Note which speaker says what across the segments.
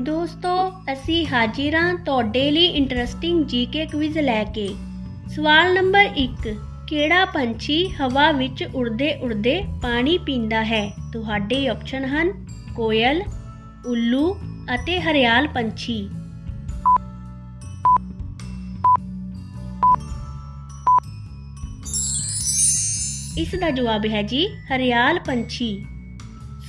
Speaker 1: ਦੋਸਤੋ, ਅਸੀਂ ਹਾਜ਼ਰ ਹਾਂ ਤੁਹਾਡੇ ਲਈ ਇੰਟਰਸਟਿੰਗ ਜੀਕੇ ਕੁਇਜ਼ ਲੈ ਕੇ। ਸਵਾਲ ਨੰਬਰ 1 ਕਿਹੜਾ ਪੰਛੀ ਹਵਾ ਵਿੱਚ ਉੜਦੇ ਉੜਦੇ ਪਾਣੀ ਪੀਂਦਾ ਹੈ? ਤੁਹਾਡੇ ਆਪਸ਼ਨ ਹਨ ਕੋਇਲ, ਉੱਲੂ ਅਤੇ ਹਰਿਆਲ ਪੰਛੀ। ਇਸ ਦਾ ਜਵਾਬ ਹੈ ਜੀ ਹਰਿਆਲ ਪੰਛੀ।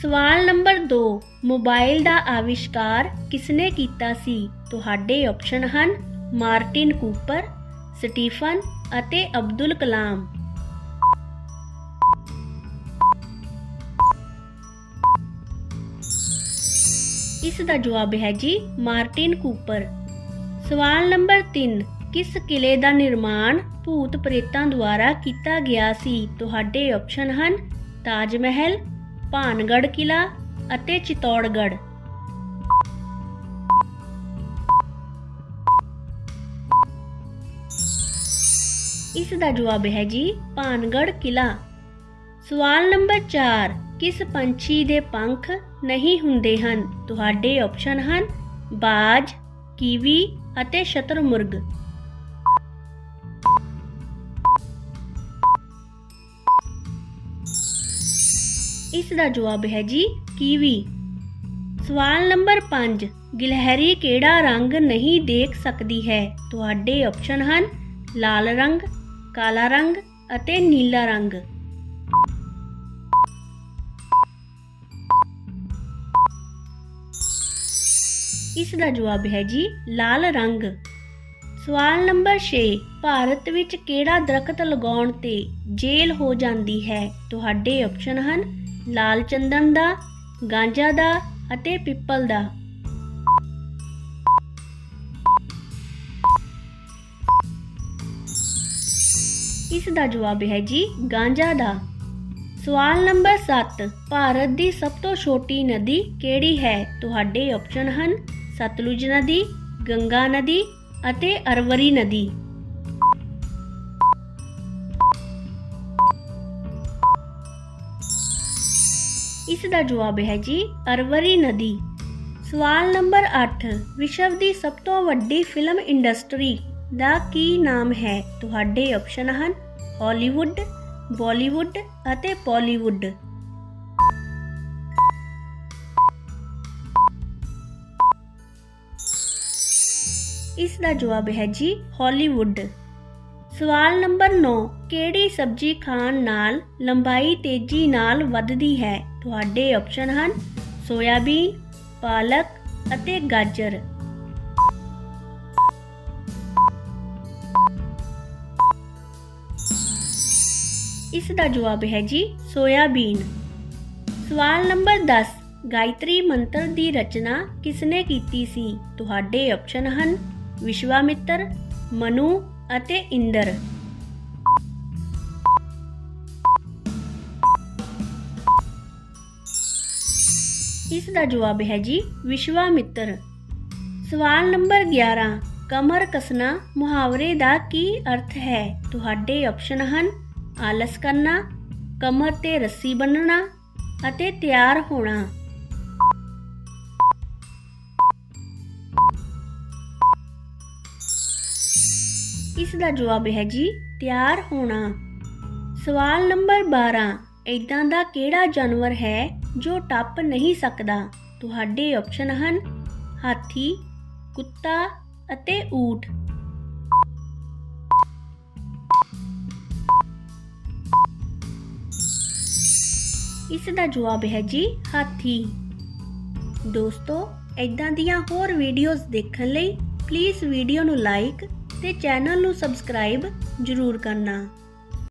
Speaker 1: ਸਵਾਲ ਨੰਬਰ 2 ਮੋਬਾਈਲ ਦਾ ਆਵਿਸ਼ਕਾਰ ਕਿਸਨੇ ਕੀਤਾ ਸੀ? ਤੁਹਾਡੇ ਆਪਸ਼ਨ ਹਨ ਮਾਰਟਿਨ ਕੂਪਰ, ਸਟੀਫਨ ਅਤੇ ਅਬਦੁਲ ਕਲਾਮ। ਇਸ ਦਾ ਜਵਾਬ ਹੈ ਜੀ ਮਾਰਟਿਨ ਕੂਪਰ। ਸਵਾਲ ਨੰਬਰ 3 ਕਿਸ ਕਿਲੇ ਦਾ ਨਿਰਮਾਣ ਭੂਤ ਪ੍ਰੇਤਾਂ ਦੁਆਰਾ ਕੀਤਾ ਗਿਆ ਸੀ? ਤੁਹਾਡੇ ਆਪਸ਼ਨ ਹਨ ਤਾਜ ਮਹਿਲ ਭਾਨਗੜ ਕਿਲਾ ਅਤੇ ਚਿਤੌੜਗੜ ਇਸ ਦਾ ਜਵਾਬ ਹੈ ਜੀ ਭਾਨਗੜ ਕਿਲਾ ਸਵਾਲ ਨੰਬਰ 4 ਕਿਸ ਪੰਛੀ ਦੇ ਪੰਖ ਨਹੀਂ ਹੁੰਦੇ ਹਨ? ਤੁਹਾਡੇ ਆਪਸ਼ਨ ਹਨ ਬਾਜ, ਕੀਵੀ ਅਤੇ ਸ਼ਤਰਮੁਰਗ। ਇਸ ਦਾ ਜਵਾਬ ਹੈ ਜੀ ਕੀਵੀ। ਸਵਾਲ ਨੰਬਰ 5 ਗਿਲਹਰੀ ਕਿਹੜਾ ਰੰਗ ਨਹੀਂ ਦੇਖ ਸਕਦੀ ਹੈ? ਤੁਹਾਡੇ ਆਪਸ਼ਨ ਹਨ ਲਾਲ ਰੰਗ, ਕਾਲਾ ਰੰਗ ਅਤੇ ਨੀਲਾ ਰੰਗ। ਇਸ ਦਾ ਜਵਾਬ ਹੈ ਜੀ ਲਾਲ ਰੰਗ। ਸਵਾਲ ਨੰਬਰ 6 ਭਾਰਤ ਵਿੱਚ ਕਿਹੜਾ ਦਰਖਤ ਲਗਾਉਣ ਤੇ ਜੇਲ੍ਹ ਹੋ ਜਾਂਦੀ ਹੈ? ਤੁਹਾਡੇ ਆਪਸ਼ਨ ਹਨ ਲਾਲ ਚੰਦਨ ਦਾ, ਗਾਂਜਾ ਦਾ ਅਤੇ ਪਿੱਪਲ ਦਾ। ਇਸ ਦਾ ਜਵਾਬ ਹੈ ਜੀ, ਗਾਂਜਾ ਦਾ। ਸਵਾਲ ਨੰਬਰ 7 ਭਾਰਤ ਦੀ ਸਭ ਤੋਂ ਛੋਟੀ ਨਦੀ ਕਿਹੜੀ ਹੈ? ਤੁਹਾਡੇ ਆਪਸ਼ਨ ਹਨ, ਸਤਲੁਜ ਨਦੀ, ਗੰਗਾ ਨਦੀ ਅਤੇ ਅਰਵਰੀ ਨਦੀ। ਇਸ ਦਾ ਜਵਾਬ ਹੈ ਜੀ, ਅਰਵਰੀ ਨਦੀ। ਸਵਾਲ ਨੰਬਰ 8 ਵਿਸ਼ਵ ਦੀ ਸਭ ਤੋਂ ਵੱਡੀ ਫਿਲਮ ਇੰਡਸਟਰੀ ਦਾ ਕੀ ਨਾਮ ਹੈ? ਤੁਹਾਡੇ ਆਪਸ਼ਨ ਹਨ ਹਾਲੀਵੁੱਡ ਬਾਲੀਵੁੱਡ ਅਤੇ ਪਾਲੀਵੁੱਡ ਇਸ ਦਾ ਜਵਾਬ ਹੈ ਜੀ ਹਾਲੀਵੁੱਡ ਸਵਾਲ ਨੰਬਰ 9 ਕਿਹੜੀ ਸਬਜ਼ੀ ਖਾਣ ਨਾਲ ਲੰਬਾਈ ਤੇਜ਼ੀ ਨਾਲ ਵੱਧਦੀ ਹੈ? ਤੁਹਾਡੇ ਆਪਸ਼ਨ ਹਨ ਸੋਇਆਬੀਨ, ਪਾਲਕ ਅਤੇ ਗਾਜਰ। ਇਸ ਦਾ ਜਵਾਬ ਹੈ ਜੀ ਸੋਇਆਬੀਨ। ਸਵਾਲ ਨੰਬਰ 10 ਗਾਇਤਰੀ ਮੰਤਰ ਦੀ ਰਚਨਾ ਕਿਸਨੇ ਕੀਤੀ ਸੀ? ਤੁਹਾਡੇ ਆਪਸ਼ਨ ਹਨ ਵਿਸ਼ਵਾਮਿੱਤਰ, ਮਨੂ ਅਤੇ ਇੰਦਰ। ਇਸ ਦਾ ਜਵਾਬ ਹੈ ਜੀ ਵਿਸ਼ਵਾਮਿੱਤਰ। ਸਵਾਲ ਨੰਬਰ 11 ਕਮਰ ਕਸਣਾ ਮੁਹਾਵਰੇ ਦਾ ਕੀ ਅਰਥ ਹੈ? ਤੁਹਾਡੇ ਆਪਸ਼ਨ ਹਨ ਆਲਸ ਕਰਨਾ, ਕਮਰ ਤੇ ਰੱਸੀ ਬੰਨਣਾ ਅਤੇ ਤਿਆਰ ਹੋਣਾ। ਇਸ ਦਾ ਜਵਾਬ ਹੈ ਜੀ, ਤਿਆਰ ਹੋਣਾ। ਸਵਾਲ ਨੰਬਰ 12 ਇਦਾਂ ਦਾ ਕਿਹੜਾ ਜਾਨਵਰ ਹੈ ਜੋ ਟੱਪ ਨਹੀਂ ਸਕਦਾ? ਤੁਹਾਡੇ ਆਪਸ਼ਨ ਹਨ ਹਾਥੀ, ਕੁੱਤਾ ਅਤੇ ਊਠ। ਇਸ ਦਾ ਜਵਾਬ ਹੈ ਜੀ, ਹਾਥੀ। ਦੋਸਤੋ ਇਦਾਂ ਦੀਆਂ ਹੋਰ ਵੀਡੀਓਜ਼ ਦੇਖਣ ਲਈ ਪਲੀਜ਼ ਵੀਡੀਓ ਨੂੰ ਲਾਈਕ ਤੇ ਚੈਨਲ ਨੂੰ ਸਬਸਕ੍ਰਾਈਬ ਜ਼ਰੂਰ ਕਰਨਾ।